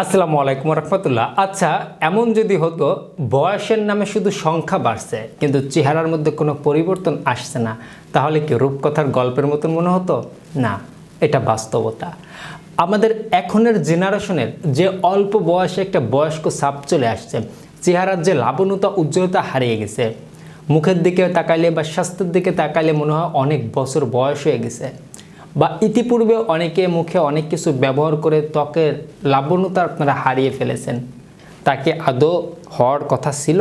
আসসালামু আলাইকুম রহমতুল্লাহ। আচ্ছা এমন যদি হতো, বয়সের নামে শুধু সংখ্যা বাড়ছে, কিন্তু চেহারার মধ্যে কোনো পরিবর্তন আসছে না, তাহলে কি রূপকথার গল্পের মতন মনে হতো? না, এটা বাস্তবতা। আমাদের এখনের জেনারেশনের যে অল্প বয়সে একটা বয়স্ক সাপ চলে আসছে, চেহারার যে লাবণ্যতা, উজ্জ্বলতা হারিয়ে গেছে। মুখের দিকে তাকাইলে বা স্বাস্থ্যের দিকে তাকাইলে মনে হয় অনেক বছর বয়স হয়ে গেছে। বা ইতিপূর্বে অনেকে মুখে অনেক কিছু ব্যবহার করে ত্বকের লাবণ্যতা আপনারা হারিয়ে ফেলেছেন। তাকে আদৌ হওয়ার কথা ছিল?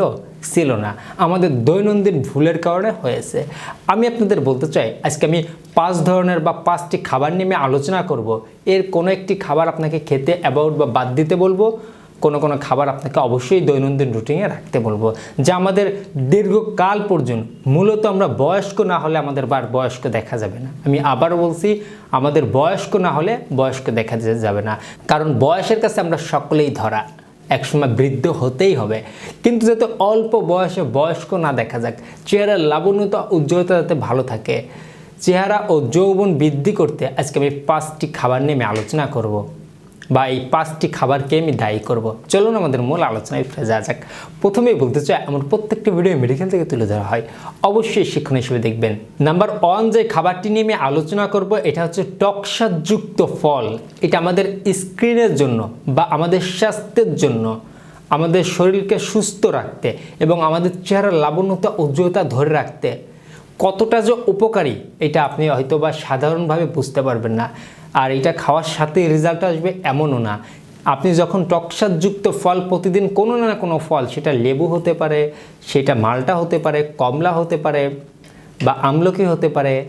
ছিল না। আমাদের দৈনন্দিন ভুলের কারণে হয়েছে। আমি আপনাদের বলতে চাই, আজকে আমি পাঁচ ধরনের বা পাঁচটি খাবার নিয়ে আলোচনা করব। এর কোনো একটি খাবার আপনাকে খেতে অ্যাবাউট বা বাদ দিতে বলব? কোনো কোনো খাবার আপনাকে অবশ্যই দৈনন্দিন রুটিনে রাখতে বলব। যা আমাদের দীর্ঘকাল পর্যন্ত, মূলত আমরা বয়স্ক না হলে আমাদের বার বয়স্ক দেখা যাবে না। আমি আবারও বলছি, আমাদের বয়স্ক না হলে বয়স্ক দেখা যাবে না। কারণ বয়সের কাছে আমরা সকলেই ধরা। একসময় বৃদ্ধ হতেই হবে। কিন্তু যাতে অল্প বয়সে বয়স্ক না দেখা যাক চেহারার লাবণ্যতা, উজ্জ্বলতা যাতে ভালো থাকে, চেহারা ও যৌবন বৃদ্ধি করতে আজকে আমি পাঁচটি খাবার নিয়ে আমি আলোচনা করব। বা এই পাঁচটি খাবারকে আমি দায়ী করব? চলুন আমাদের মূল আলোচনায় ফিরে যাওয়া যাক। প্রথমেই বলতে চাই আমার প্রত্যেকটি ভিডিও মেডিকেল থেকে তুলে ধরা হয়। অবশ্যই শিক্ষণ হিসেবে দেখবেন। নাম্বার ওয়ান যে খাবারটি নিয়ে আমি আলোচনা করব, এটা হচ্ছে টকসাযুক্ত ফল। এটা আমাদের স্ক্রিনের জন্য বা আমাদের স্বাস্থ্যের জন্য, আমাদের শরীরকে সুস্থ রাখতে এবং আমাদের চেহারার লাবণ্যতা উজ্জ্বলতা ধরে রাখতে। কতটা যে উপকারী, এটা আপনি হয়তো বা সাধারণভাবে বুঝতে পারবেন না। আর এটা খাওয়ার সাথে রেজাল্ট আসবে এমনও না। আপনি যখন টকসাদযুক্ত ফল প্রতিদিন কোনো না কোনো ফল, সেটা লেবু হতে পারে, সেটা মালটা হতে পারে, কমলা হতে পারে বা আমলকি হতে পারে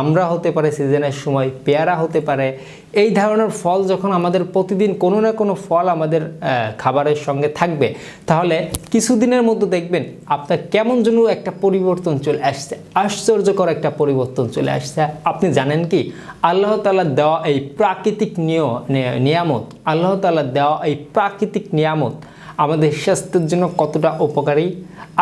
আমরা হতে পারে সিজনের সময়, পেয়ারা হতে পারে, এই ধরনের ফল যখন আমাদের প্রতিদিন কোনো না কোনো ফল আমাদের খাবারের সঙ্গে থাকবে, তাহলে কিছুদিনের মধ্যে দেখবেন আপনার কেমন যেন একটা পরিবর্তন চলে আসছে, আশ্চর্যকর একটা পরিবর্তন চলে আসছে। আপনি জানেন কি? আল্লাহ তালা দেওয়া এই প্রাকৃতিক নিয় নিয়ামত, আল্লাহ তালা দেওয়া এই প্রাকৃতিক নিয়ামত আমাদের স্বাস্থ্যের জন্য কতটা উপকারী?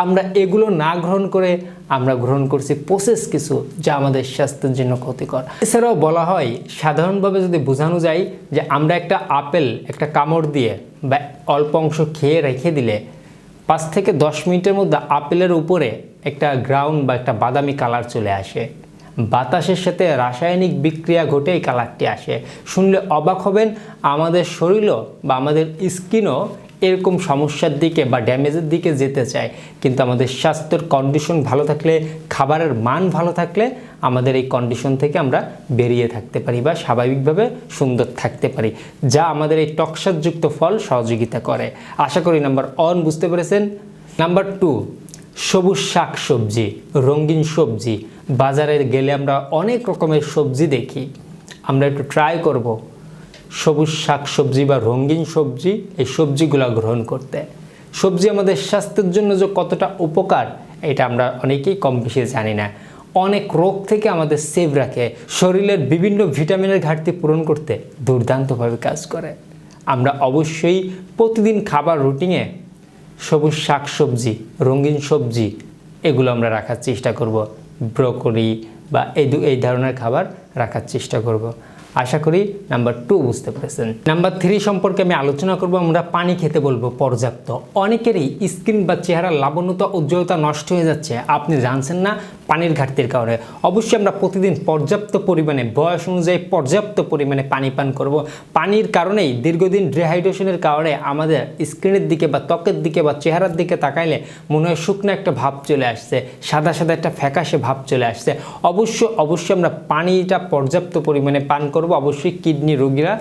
আমরা এগুলো না গ্রহণ করে আমরা গ্রহণ করছি প্রসেস কিছু যা আমাদের স্বাস্থ্যের জন্য ক্ষতিকর। এছাড়াও বলা হয়, সাধারণভাবে যদি বোঝানো যায় যে আমরা একটা আপেল, একটা কামড় দিয়ে বা অল্প অংশ খেয়ে রেখে দিলে পাঁচ থেকে দশ মিনিটের মধ্যে আপেলের উপরে একটা গ্রাউন্ড বা একটা বাদামি কালার চলে আসে। বাতাসের সাথে রাসায়নিক বিক্রিয়া ঘটে এই কালারটি আসে। শুনলে অবাক হবেন, আমাদের শরীরও বা আমাদের স্কিনও এরকম সমস্যার দিকে বা ড্যামেজের দিকে যেতে চায়। কিন্তু আমাদের স্বাস্থ্যের কন্ডিশন ভালো থাকলে, খাবারের মান ভালো থাকলে আমাদের এই কন্ডিশন থেকে আমরা বেরিয়ে থাকতে পারি বা স্বাভাবিকভাবে সুন্দর থাকতে পারি, যা আমাদের এই টক্সারযুক্ত ফল সহযোগিতা করে। আশা করি নাম্বার অন বুঝতে পেরেছেন। নাম্বার টু সবুজ শাক সবজি, রঙিন সবজি। বাজারে গেলে আমরা অনেক রকমের সবজি দেখি। আমরা একটু ট্রাই করব। সবুজ শাক সবজি বা রঙিন সবজি, এই সবজিগুলো গ্রহণ করতে। সবজি আমাদের স্বাস্থ্যের জন্য যে কতটা উপকার, এটা আমরা অনেকেই কম বেশি জানি না। অনেক রোগ থেকে আমাদের সেভ রাখে। শরীরের বিভিন্ন ভিটামিনের ঘাটতি পূরণ করতে দুর্দান্তভাবে কাজ করে। আমরা অবশ্যই প্রতিদিন খাবার রুটিনে সবুজ শাক সবজি রঙিন সবজি, এগুলো আমরা রাখার চেষ্টা করব। ব্রোকলি বা এই এই ধরনের খাবার রাখার চেষ্টা করব। আশা করি নাম্বার টু বুঝতে পেরেছেন। নাম্বার থ্রি সম্পর্কে আমি আলোচনা করব, আমরা পানি খেতে বলব, পর্যাপ্ত। অনেকেরই স্কিন বা চেহারা লাবণ্যতা, উজ্জ্বলতা নষ্ট হয়ে যাচ্ছে। আপনি জানছেন না পানির ঘাটতির কারণে। অবশ্যই আমরা প্রতিদিন পর্যাপ্ত পরিমাণে বয়স অনুযায়ী পর্যাপ্ত পরিমাণে পানি পান করব। পানির কারণেই দীর্ঘদিন ডিহাইড্রেশনের কারণে আমাদের স্কিনের দিকে বা ত্বকের দিকে বা চেহারার দিকে তাকাইলে মনে হয় শুকনো একটা ভাব চলে আসছে, সাদা সাদা একটা ফ্যাকাশে ভাব চলে আসছে। অবশ্য, অবশ্যই আমরা পানিটা পর্যাপ্ত পরিমাণে পান করব। অবশ্যই কিডনি রোগীরা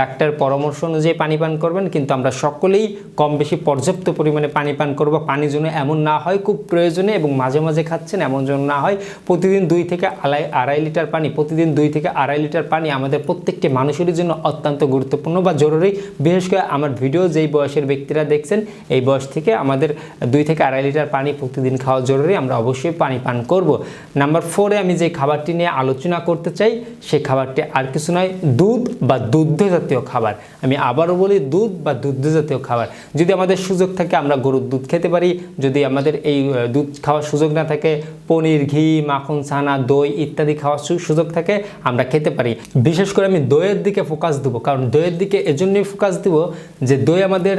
ডাক্তার পরামর্শ অনুযায়ী পানি পান করবেন, কিন্তু আমরা সকলেই কম বেশি পর্যাপ্ত পরিমাণে পানি পান করব। পানি যেন এমন না হয়, খুব প্রয়োজনে এবং মাঝে মাঝে খাচ্ছেন এমন যেন না হয় প্রতিদিন দুই থেকে আড়াই আড়াই লিটার পানি, প্রতিদিন দুই থেকে আড়াই লিটার পানি আমাদের প্রত্যেকটি মানুষের জন্য অত্যন্ত গুরুত্বপূর্ণ বা জরুরি। বিশেষ করে আমার ভিডিও যেই বয়সের ব্যক্তিরা দেখছেন, এই বয়স থেকে আমাদের দুই থেকে আড়াই লিটার পানি প্রতিদিন খাওয়া জরুরি, আমরা অবশ্যই পানি পান করব। নাম্বার ফোরে আমি যে খাবারটি নিয়ে আলোচনা করতে চাই সেই খাবারটি আর কিছু নয়, দুধ বা দুগ্ধ জাতীয় খাবার। আমি আবারও বলি, দুধ বা দুগ্ধ জাতীয় খাবার। যদি আমাদের সুযোগ থাকে, আমরা গরুর দুধ খেতে পারি। যদি আমাদের এই, দুধ খাওয়ার সুযোগ না থাকে, পনির ঘি, মাখন, ছানা, দই ইত্যাদি খাওয়ার সুযোগ থাকে, আমরা খেতে পারি। বিশেষ করে আমি দইয়ের দিকে ফোকাস দেবো, কারণ দইয়ের দিকে এজন্যই ফোকাস দেবো যে দই আমাদের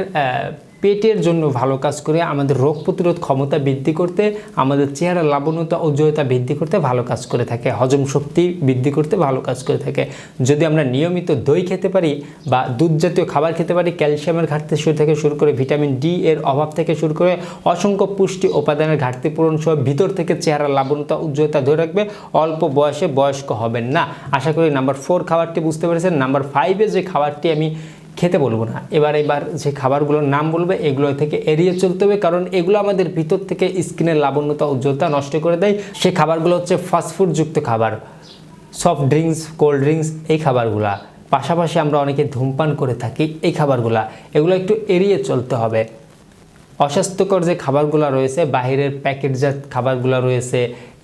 পেটের জন্য ভালো কাজ করে আমাদের রোগ প্রতিরোধ ক্ষমতা বৃদ্ধি করতে, আমাদের চেহারা লাবণ্যতা উজ্জ্বলতা বৃদ্ধি করতে ভালো কাজ করে থাকে। হজম শক্তি বৃদ্ধি করতে ভালো কাজ করে থাকে। যদি আমরা নিয়মিত দই খেতে পারি বা দুধ জাতীয় খাবার খেতে পারি, ক্যালসিয়ামের ঘাটতি শুরু থেকে শুরু করে ভিটামিন ডি এর অভাব থেকে শুরু করে অসংখ্য পুষ্টি উপাদানের ঘাটতি পূরণ সহ ভিতর থেকে চেহারা লাবণ্যতা উজ্জ্বলতা ধরে রাখবে, অল্প বয়সে বয়স্ক হবেন না। আশা করি নাম্বার ফোর খাবারটি বুঝতে পেরেছেন। নাম্বার ফাইভে যে খাবারটি আমি খেতে বলব না। এবার এবার যে খাবারগুলোর নাম বলবে, এগুলো থেকে এড়িয়ে চলতে হবে, কারণ এগুলো আমাদের ভিতর থেকে স্কিনের লাবণ্যতা, উজ্জ্বলতা নষ্ট করে দেয়। সেই খাবারগুলো হচ্ছে ফাস্টফুডযুক্ত খাবার। সফট ড্রিঙ্কস কোল্ড ড্রিঙ্কস এই খাবারগুলা। পাশাপাশি আমরা অনেকে ধূমপান করে থাকি, এই খাবারগুলা। এগুলো একটু এড়িয়ে চলতে হবে। অস্বাস্থ্যকর যে খাবারগুলো রয়েছে বাইরের প্যাকেটজাত খাবারগুলো রয়েছে,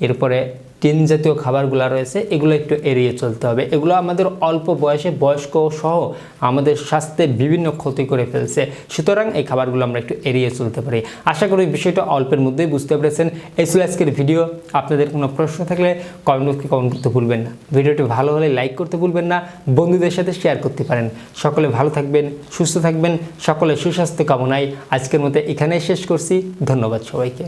এরপরে টিন জাতীয় খাবারগুলো রয়েছে, এগুলো একটু এড়িয়ে চলতে হবে। এগুলো আমাদের অল্প বয়সে বয়স্ক সহ আমাদের স্বাস্থ্যে বিভিন্ন ক্ষতি করে ফেলছে। সুতরাং এই খাবারগুলো আমরা একটু এড়িয়ে চলতে পারি। আশা করি বিষয়টা অল্পের মধ্যেই বুঝতে পেরেছেন। এই ছিল আজকের ভিডিও। আপনাদের কোনো প্রশ্ন থাকলে কমেন্ট বক্সে কমেন্ট করতে ভুলবেন না। ভিডিওটি ভালো হলে লাইক করতে ভুলবেন না। বন্ধুদের সাথে শেয়ার করতে পারেন। সকলে ভালো থাকবেন, সুস্থ থাকবেন। সকলে সুস্বাস্থ্য কামনায় আজকের মতো এখানেই শেষ করছি। ধন্যবাদ সবাইকে।